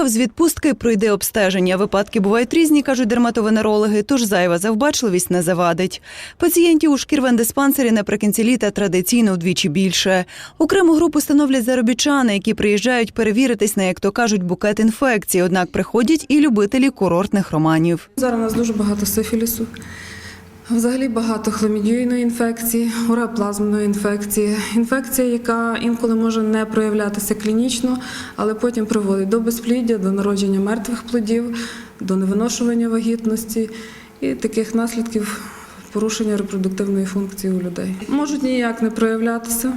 Приїхав з відпустки, пройде обстеження. Випадки бувають різні, кажуть дерматовенерологи, тож зайва завбачливість не завадить. Пацієнтів у шкірвендиспансері наприкінці літа традиційно вдвічі більше. Окрему групу становлять заробітчани, які приїжджають перевіритись на, як то кажуть, букет інфекцій. Однак приходять і любителі курортних романів. Зараз у нас дуже багато сифілісу. Взагалі багато хламідіїної інфекції, уреоплазмної інфекції. Інфекція, яка інколи може не проявлятися клінічно, але потім приводить до безпліддя, до народження мертвих плодів, до невиношування вагітності і таких наслідків порушення репродуктивної функції у людей. Можуть ніяк не проявлятися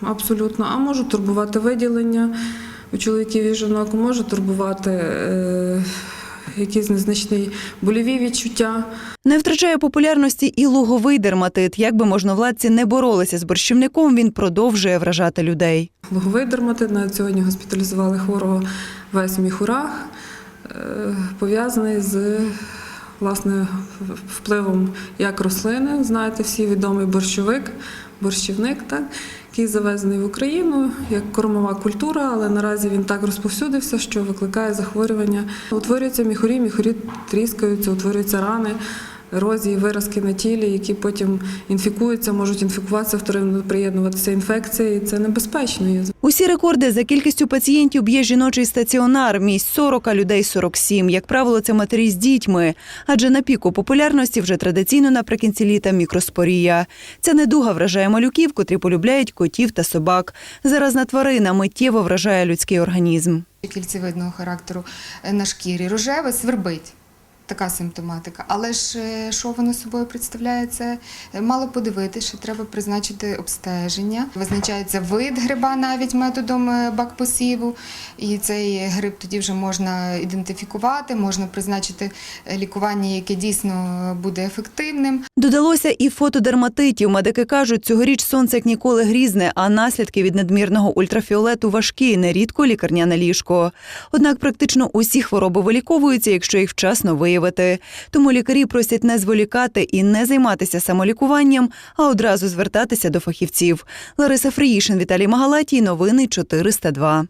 абсолютно, а можуть турбувати виділення у чоловіків і жінок, може турбувати е, якісь незначні больові відчуття. Не втрачає популярності і луговий дерматит. Якби можновладці не боролися з борщівником, він продовжує вражати людей. Луговий дерматит, навіть сьогодні госпіталізували хворого весь міхурах, е, пов'язаний з власне впливом як рослини, знаєте, всі відомий борщовик, борщівник, так, який завезений в Україну як кормова культура, але наразі він так розповсюдився, що викликає захворювання. Утворюються міхорі, міхорі тріскаються, утворюються рани. Ерозії, виразки на тілі, які потім інфікуються, можуть інфікуватися, вторинно приєднуватися інфекція, і це небезпечно. Усі рекорди за кількістю пацієнтів б'є жіночий стаціонар. Місць 40, а людей 47. Як правило, це матері з дітьми. Адже на піку популярності вже традиційно наприкінці літа мікроспорія. Ця недуга вражає малюків, котрі полюбляють котів та собак. Заразна тварина миттєво вражає людський організм. кільцевидного характеру на шкірі. Рожеве свербить. Така симптоматика. Але ж е, що воно собою представляє? Це е, мало подивитися, що треба призначити обстеження. Визначається вид гриба навіть методом е, бакпосіву. І цей гриб тоді вже можна ідентифікувати, можна призначити лікування, яке дійсно буде ефективним. Додалося і фотодерматитів. Медики кажуть, цьогоріч сонце як ніколи грізне, а наслідки від надмірного ультрафіолету важкі, нерідко лікарняне ліжко. Однак практично усі хвороби виліковуються, якщо їх вчасно виявити. Тому лікарі просять не зволікати і не займатися самолікуванням, а одразу звертатися до фахівців. Лариса Фріїшин, Віталій Магалатій. Новини 402.